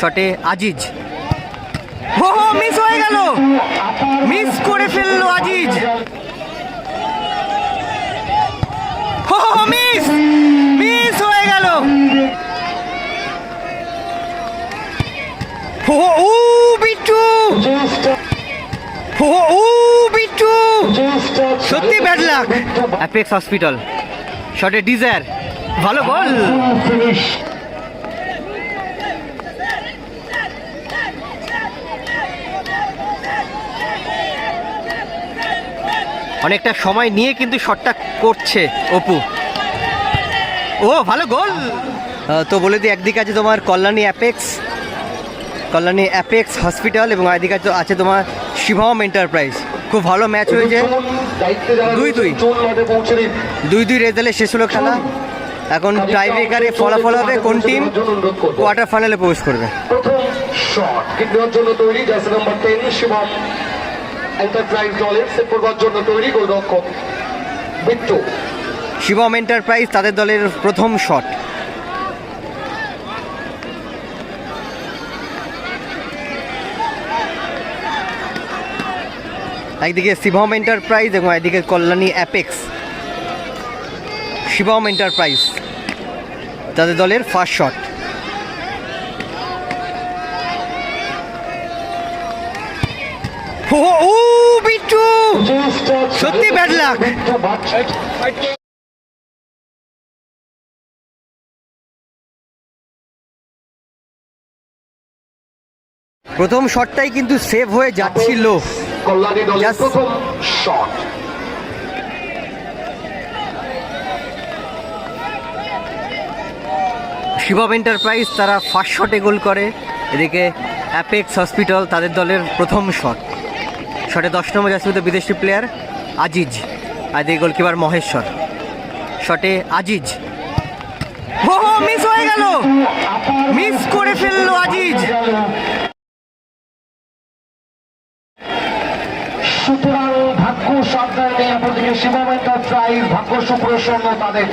শটে আজিজ। হো হো, মিস হয়ে গেল। মিস করে ফেলল আজিজ। হো হো মিস মিস হয়ে গেল। হো উ, বিট্টু। হো উ, বিট্টু। সত্যি ব্যাড লাক অ্যাপেক্স হসপিটাল শটে ডিজায়ার। ভালো বল। অনেকটা সময় নিয়ে কিন্তু শটটা করছে অপু। ও ভালো গোল! তো বলে দিই একদিকে আছে তোমার Kalyani Apex Kalyani Apex hospital এবং একদিকে আছে- আছে তোমার শিভম এন্টারপ্রাইজ। খুব ভালো ম্যাচ হয়েছে। দুই দুই। দুই দুই রেজাল্টে শেষ হলো খেলা। এখন টাই ব্রেকারে ফলাফল হবে কোন টিম কোয়ার্টার ফাইনালে প্রবেশ করবে। শট কিক দেওয়ার জন্য তৈরি। Jersey number ten Shivam. Enterprise দলের সেট করবার জন্য তৈরি গোলরক্ষক বিট্টু। শিবম এন্টারপ্রাইজ তাদের দলের প্রথম শট একদিকে শিবম এন্টারপ্রাইজ এবং একদিকে কল্যাণী অ্যাপেক্স শিবম এন্টারপ্রাইজ তাদের দলের ফার্স্ট শট ও! সত্যি bad luck। প্রথম শটটাই কিন্তু সেভ হয়ে যাচ্ছিল। প্রথম শিবম এন্টারপ্রাইজ তারা ফার্স্ট শটে গোল করে। এদিকে অ্যাপেক্স হসপিটাল তাদের দলের প্রথম শট শটে দশ নম্বর যাচ্ছে বিদেশি প্লেয়ার আজিজ আর এদিকে গোলকিপার মহেশ্বর। শটে আজিজ। হো হো মিস হয়ে গেল। মিস করে ফেলল আজিজ। সুতরাং ভাগ্য সরকার নেই অপরদিকে শিবম এন্টারপ্রাইজ ভাগ্য সুপ্রসন্ন তাদের।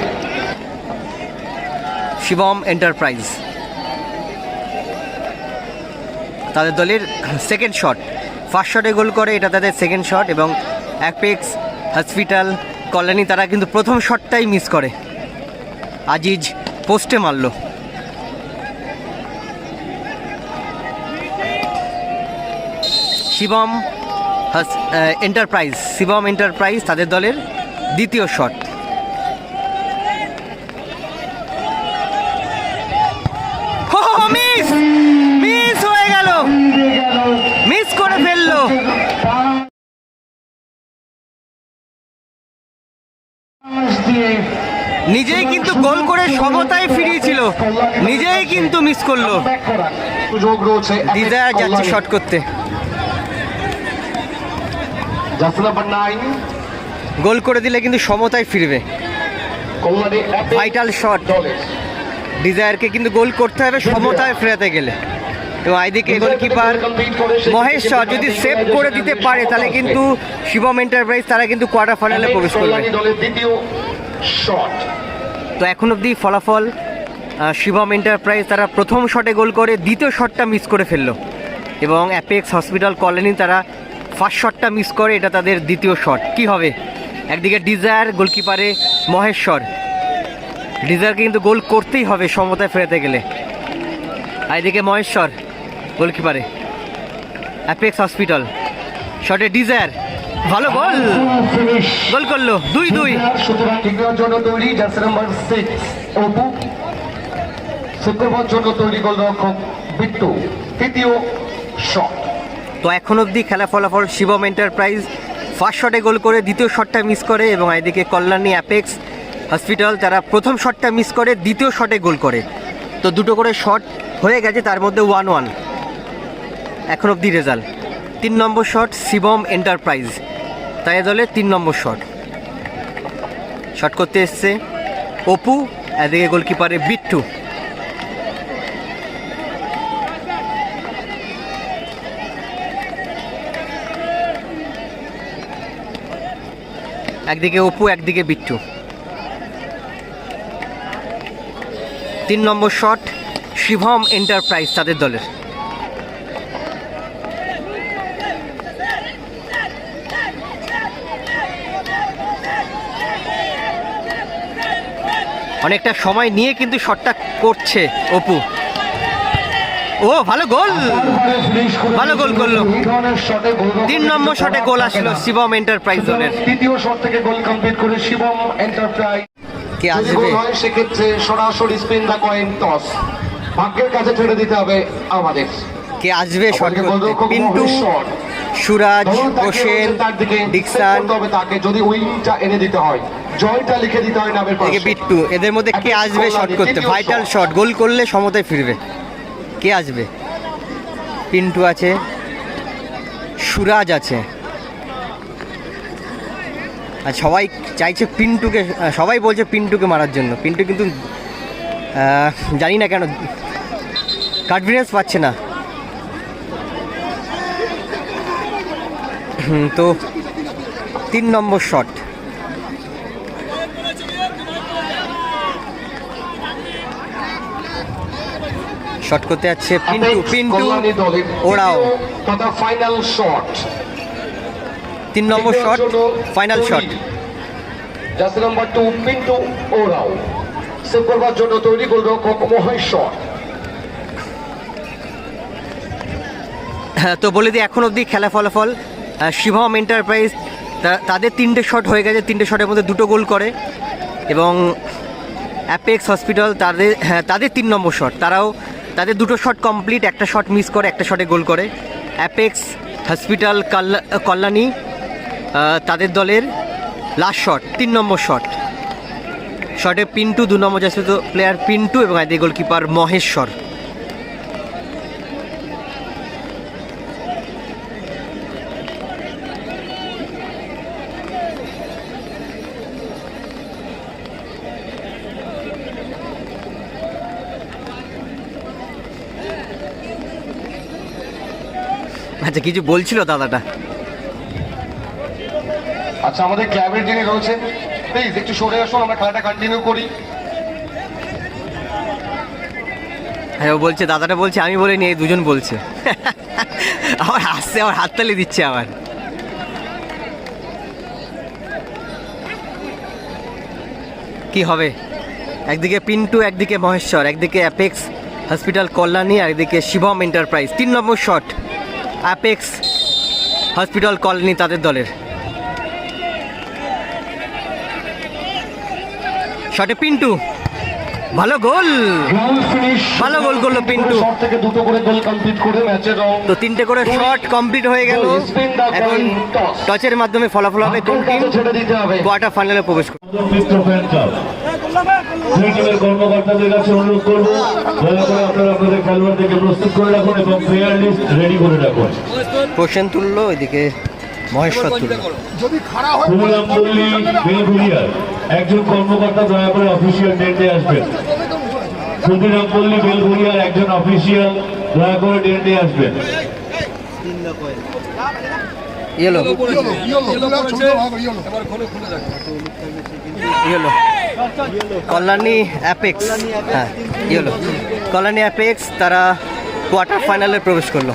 শিবম এন্টারপ্রাইজ তাদের দলের সেকেন্ড শট ফার্স্ট শটে গোল করে, এটা তাদের সেকেন্ড শট এবং অ্যাপেক্স হসপিটাল কল্যাণী, তারা কিন্তু প্রথম শটটাই মিস করে। আজিজ পোস্টে মারলো। শিবম এন্টারপ্রাইজ শিবম এন্টারপ্রাইজ তাদের দলের দ্বিতীয় শট মিস মিস হয়ে গেল মিস করে ফেলল নিজেই কিন্তু গোল করে সমতায় ফিরিয়েছিল। নিজেই কিন্তু মিস করল। ডিজায়ার যাচ্ছে শট করতে। গোল করে দিলে কিন্তু সমতায় ফিরবে। ভাইটাল শট ডিজায়ারকে কিন্তু গোল করতে হবে সমতায় ফেরাতে গেলে। এবং আইদিকে গোলকিপার মহেশ্বর যদি সেভ করে দিতে পারে, তাহলে কিন্তু শিবম এন্টারপ্রাইজ তারা কিন্তু কোয়ার্টার ফাইনালে প্রবেশ করবে। দ্বিতীয় শট তো এখন অবধি ফলাফল শিবম এন্টারপ্রাইজ তারা প্রথম শটে গোল করে দ্বিতীয় শটটা মিস করে ফেলল। এবং অ্যাপেক্স হসপিটাল কলোনি তারা ফার্স্ট শটটা মিস করে, এটা তাদের দ্বিতীয় শট কি হবে? একদিকে ডিজায়ার গোলকিপারে মহেশ্বর। ডিজায়ারকে কিন্তু গোল করতেই হবে সমতায় ফেরাতে গেলে। আর এদিকে মহেশ্বর গোলকিপারে অ্যাপেক্স হসপিটাল শটে ডিজায়ার ভালো গোল গোল করল দুই দুই। সুতরাং ঠিক জন্য তৈরি জার্সি নাম্বার সিক্স অপু। শুক্রবার জন্য তৈরি গোলরক্ষক বিট্টু। তৃতীয় শট তো এখন অবধি খেলা ফলাফল শিবম এন্টারপ্রাইজ ফার্স্ট শটে গোল করে দ্বিতীয় শটটা মিস করে এবং এদিকে কল্যাণী অ্যাপেক্স হসপিটাল তারা প্রথম শটটা মিস করে দ্বিতীয় শটে গোল করে। তো দুটো করে শট হয়ে গেছে তার মধ্যে ওয়ান ওয়ান এখন অবধি রেজাল্ট তিন নম্বর শট শিবম এন্টারপ্রাইজ তাই দলে তিন নম্বর শট শট করতে এসছে অপু, এদিকে গোলকিপারে বিট্টু। একদিকে অপু, একদিকে বিট্টু। তিন নম্বর শট শিভম এন্টারপ্রাইজ তাদের দলের। অনেকটা সময় নিয়ে কিন্তু শটটা করছে অপু। ও ভালো গোল! ভালো গোল করল। তিন নম্বর শটে গোল আসলো শিবম এন্টারপ্রাইজ দলের তৃতীয় শট থেকে গোল কমপ্লিট করে শিবম এন্টারপ্রাইজ কে আসবে? সেক্ষেত্রে সরাসরি স্পিন দা কয়েন টস ভাগ্যের কাছে ছেড়ে দিতে হবে আমাদের। কে আসবে শট পিন্টু? শট। সুরাজ হোসেন ডিকসান। হবে তাকে যদি উইনটা এনে দিতে হয়। জয়টা লিখে দিতে হয় নামের পাশে। বিট্টু এদের মধ্যে কে আসবে শট করতে? ভাইটাল শট গোল করলে সমতায় ফিরবে। কে আসবে? পিন্টু আছে। সুরাজ আছে। আর সবাই চাইছে পিন্টুকে সবাই বলছে পিন্টুকে মারার জন্য। পিন্টু কিন্তু জানি না কেন কনফিডেন্স পাচ্ছে না। তো তিন নম্বর শট শট করতে যাচ্ছে পিন্টু পিন্টু ওরাও ফাইনাল শট তিন নম্বর shot final shot jersey number two Pintu ওরাও সেভ করবার জন্য তৈরি গোলরক্ষক মহেশ শট। হ্যাঁ তো বলে দিই এখন অবধি খেলা ফলাফল শিবম এন্টারপ্রাইজ তাদের তিনটে শট হয়ে গেছে। তিনটে শটের মধ্যে দুটো গোল করে। এবং অ্যাপেক্স হসপিটাল তাদের হ্যাঁ তাদের তিন নম্বর শট তারাও, তাদের দুটো শট কমপ্লিট একটা শট মিস করে, একটা শটে গোল করে। অ্যাপেক্স হসপিটাল কল্যাণী তাদের দলের লাস্ট শট তিন নম্বর শট শটে পিন্টু দু নম্বর তো প্লেয়ার পিন্টু এবং এদের গোলকিপার মহেশ্বর। আচ্ছা কিছু বলছিল দাদাটা? আচ্ছা আমাদের ক্লাবের যিনি রয়েছেন প্লিজ একটু সরে আসুন আমরা খেলাটা কন্টিনিউ করি। হ্যাঁ ও বলছে দাদাটা বলছে আমি বলিনি এই দুজন বলছে। আবার হাসছে আবার হাততালি দিচ্ছে আবার। কি হবে? একদিকে পিন্টু একদিকে মহেশ্বর একদিকে অ্যাপেক্স হসপিটাল কল্যাণী আর একদিকে শিবম এন্টারপ্রাইজ। তিন নম্বর শট। অ্যাপেক্স হসপিটাল কলোনি তাদের দলের। শটে পিন্টু ভালো গোল। ভালো গোল করল পিন্টু। থেকে দুটো করে গোল কমপ্লিট করে ম্যাচের তো তিনটে করে শট কমপ্লিট হয়ে গেল। এখন টচের মাধ্যমে ফলাফল হবে কোন টিম কোয়ার্টার ফাইনালে প্রবেশ করবে দুই টিমের কর্মকর্তাদের কাছে অনুরোধ করব দয়া করে আপনারা আপনাদের খেলোয়াড়দেরকে প্রস্তুত করে রাখুন এবং প্লেয়ার লিস্ট রেডি করে রাখুন। প্রসেন তুললো ওইদিকে মহেশ্বর তুললো। কুমুলামপল্লী বেলঘুরিয়ার একজন কর্মকর্তা দয়া করে অফিসিয়াল ডেটে আসবেন। কুমুলামপল্লী বেলঘুরিয়ার একজন অফিসিয়াল দয়া করে ডেটে আসবেন। ইয়েলো ইয়েলো কল্যাণী অ্যাপেক্স হ্যাঁ ইয়েলো কল্যাণী অ্যাপেক্স তারা কোয়ার্টার ফাইনালে প্রবেশ করল।